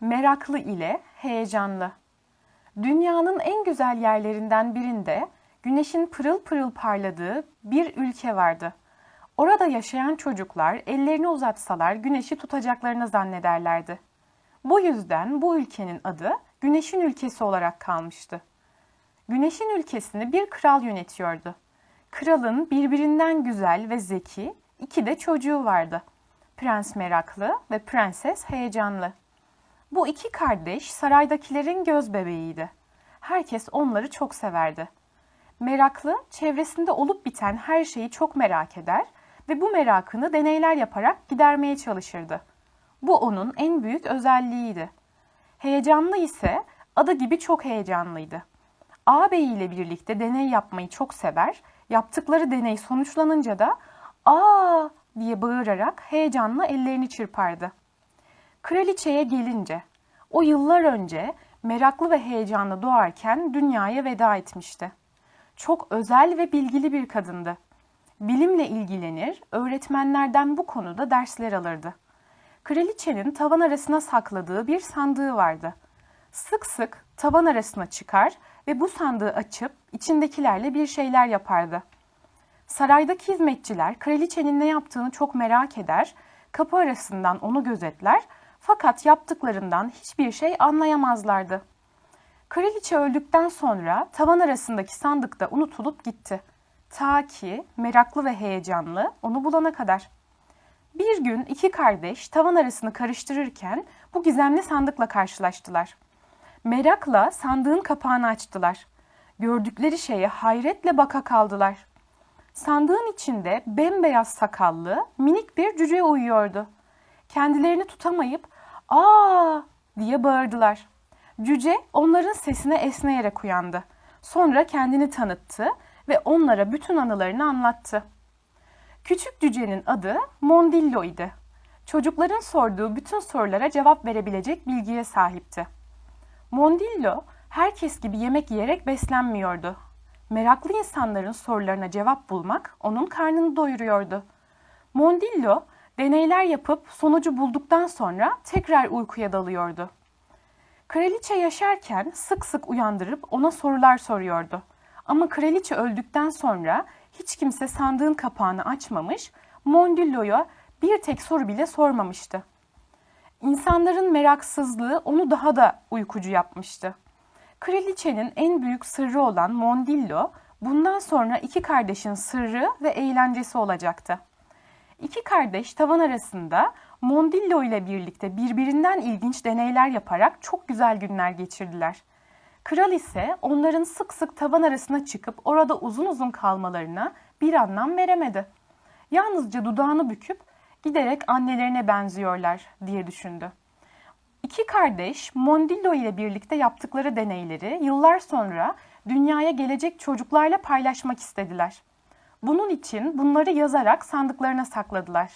Meraklı ile heyecanlı. Dünyanın en güzel yerlerinden birinde güneşin pırıl pırıl parladığı bir ülke vardı. Orada yaşayan çocuklar ellerini uzatsalar güneşi tutacaklarını zannederlerdi. Bu yüzden bu ülkenin adı Güneşin Ülkesi olarak kalmıştı. Güneşin ülkesini bir kral yönetiyordu. Kralın birbirinden güzel ve zeki iki de çocuğu vardı. Prens meraklı ve prenses heyecanlı. Bu iki kardeş saraydakilerin göz bebeğiydi. Herkes onları çok severdi. Meraklı, çevresinde olup biten her şeyi çok merak eder ve bu merakını deneyler yaparak gidermeye çalışırdı. Bu onun en büyük özelliğiydi. Heyecanlı ise adı gibi çok heyecanlıydı. Ağabey ile birlikte deney yapmayı çok sever, yaptıkları deney sonuçlanınca da ''Aa!'' diye bağırarak heyecanla ellerini çırpardı. Kraliçeye gelince, o yıllar önce meraklı ve heyecanlı doğarken dünyaya veda etmişti. Çok özel ve bilgili bir kadındı. Bilimle ilgilenir, öğretmenlerden bu konuda dersler alırdı. Kraliçenin tavan arasına sakladığı bir sandığı vardı. Sık sık tavan arasına çıkar ve bu sandığı açıp içindekilerle bir şeyler yapardı. Saraydaki hizmetçiler kraliçenin ne yaptığını çok merak eder, kapı arasından onu gözetler fakat yaptıklarından hiçbir şey anlayamazlardı. Kraliçe öldükten sonra tavan arasındaki sandık da unutulup gitti. Ta ki meraklı ve heyecanlı onu bulana kadar. Bir gün iki kardeş tavan arasını karıştırırken bu gizemli sandıkla karşılaştılar. Merakla sandığın kapağını açtılar. Gördükleri şeye hayretle baka kaldılar. Sandığın içinde bembeyaz sakallı minik bir cüce uyuyordu. Kendilerini tutamayıp ''Aa!'' diye bağırdılar. Cüce onların sesine esneyerek uyandı. Sonra kendini tanıttı ve onlara bütün anılarını anlattı. Küçük cücenin adı Mondillo idi. Çocukların sorduğu bütün sorulara cevap verebilecek bilgiye sahipti. Mondillo herkes gibi yemek yiyerek beslenmiyordu. Meraklı insanların sorularına cevap bulmak onun karnını doyuruyordu. Mondillo deneyler yapıp sonucu bulduktan sonra tekrar uykuya dalıyordu. Kraliçe yaşarken sık sık uyandırıp ona sorular soruyordu. Ama kraliçe öldükten sonra hiç kimse sandığın kapağını açmamış, Mondillo'ya bir tek soru bile sormamıştı. İnsanların meraksızlığı onu daha da uykucu yapmıştı. Kraliçenin en büyük sırrı olan Mondillo, bundan sonra iki kardeşin sırrı ve eğlencesi olacaktı. İki kardeş tavan arasında Mondillo ile birlikte birbirinden ilginç deneyler yaparak çok güzel günler geçirdiler. Kral ise onların sık sık tavan arasına çıkıp orada uzun uzun kalmalarına bir anlam veremedi. Yalnızca dudağını büküp giderek annelerine benziyorlar diye düşündü. İki kardeş Mondillo ile birlikte yaptıkları deneyleri yıllar sonra dünyaya gelecek çocuklarla paylaşmak istediler. Bunun için bunları yazarak sandıklarına sakladılar.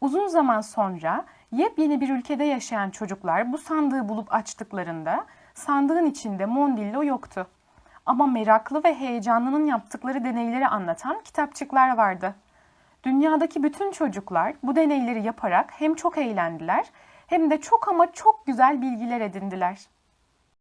Uzun zaman sonra yepyeni bir ülkede yaşayan çocuklar bu sandığı bulup açtıklarında sandığın içinde Mondillo yoktu. Ama meraklı ve heyecanlının yaptıkları deneyleri anlatan kitapçıklar vardı. Dünyadaki bütün çocuklar bu deneyleri yaparak hem çok eğlendiler hem de çok ama çok güzel bilgiler edindiler.